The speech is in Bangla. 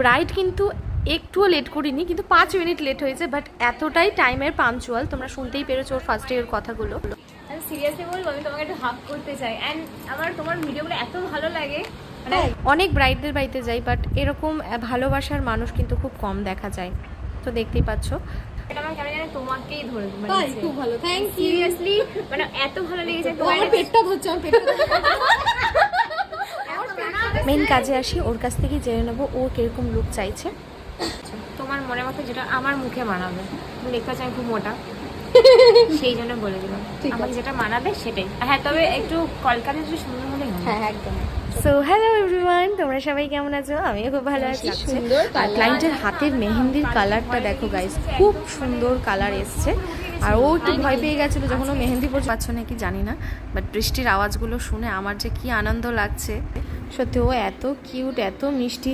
ব্রাইড কিন্তু একটুও লেট করিনি কিন্তু পাঁচ মিনিট লেট হয়েছে বাট এতটাই টাইমের পাঞ্চুয়াল তোমরা শুনতেই পেরেছ ওর ফার্স্ট ওর কথাগুলো। সিরিয়াসলি বলব আমি তোমাকে একটু হাক করতে চাই। অ্যান্ড আমার তোমার ভিডিওগুলো এত ভালো লাগে। মানে অনেক ব্রাইডদের বাড়িতে যাই বাট এরকম ভালোবাসার মানুষ কিন্তু খুব কম দেখা যায়। তো দেখতেই পাচ্ছ। তোমাকেই ধরে মানে খুব ভালো থ্যাংক সিরিয়াসলি মানে এত ভালো লেগেছে তোমার পেটটা ধরছে আমার পেটটা ধরছে। মেন কাজে আসি ওর কাছ থেকে জেনে নেব ও কীরকম লুক চাইছে। তোমার মনের মতো যেটা আমার মুখে মানাবে। তুমি দেখতে পাচ্ছি খুব মোটা। সেই জন্য বলে দিলাম। আমাকে যেটা মানাবে সেটাই। হ্যাঁ তবে একটু কলকাতা যদি সুন্দর হলেই হয়। হ্যাঁ একদম। সো হ্যালো এভরিওয়ান তোমরা সবাই কেমন আছো? আমিও খুব ভালো আছি। সুন্দর আর ক্লায়েন্টের হাতের মেহেন্দির কালারটা দেখো গাইস খুব সুন্দর কালার এসছে। আর ও একটু ভয় পেয়ে গেছিল যখন ও মেহেন্দি পড়ছে পাচ্ছ নাকি জানি না বাট বৃষ্টির আওয়াজগুলো শুনে আমার যে কি আনন্দ লাগছে। সত্যি ও এত কিউট এত মিষ্টি।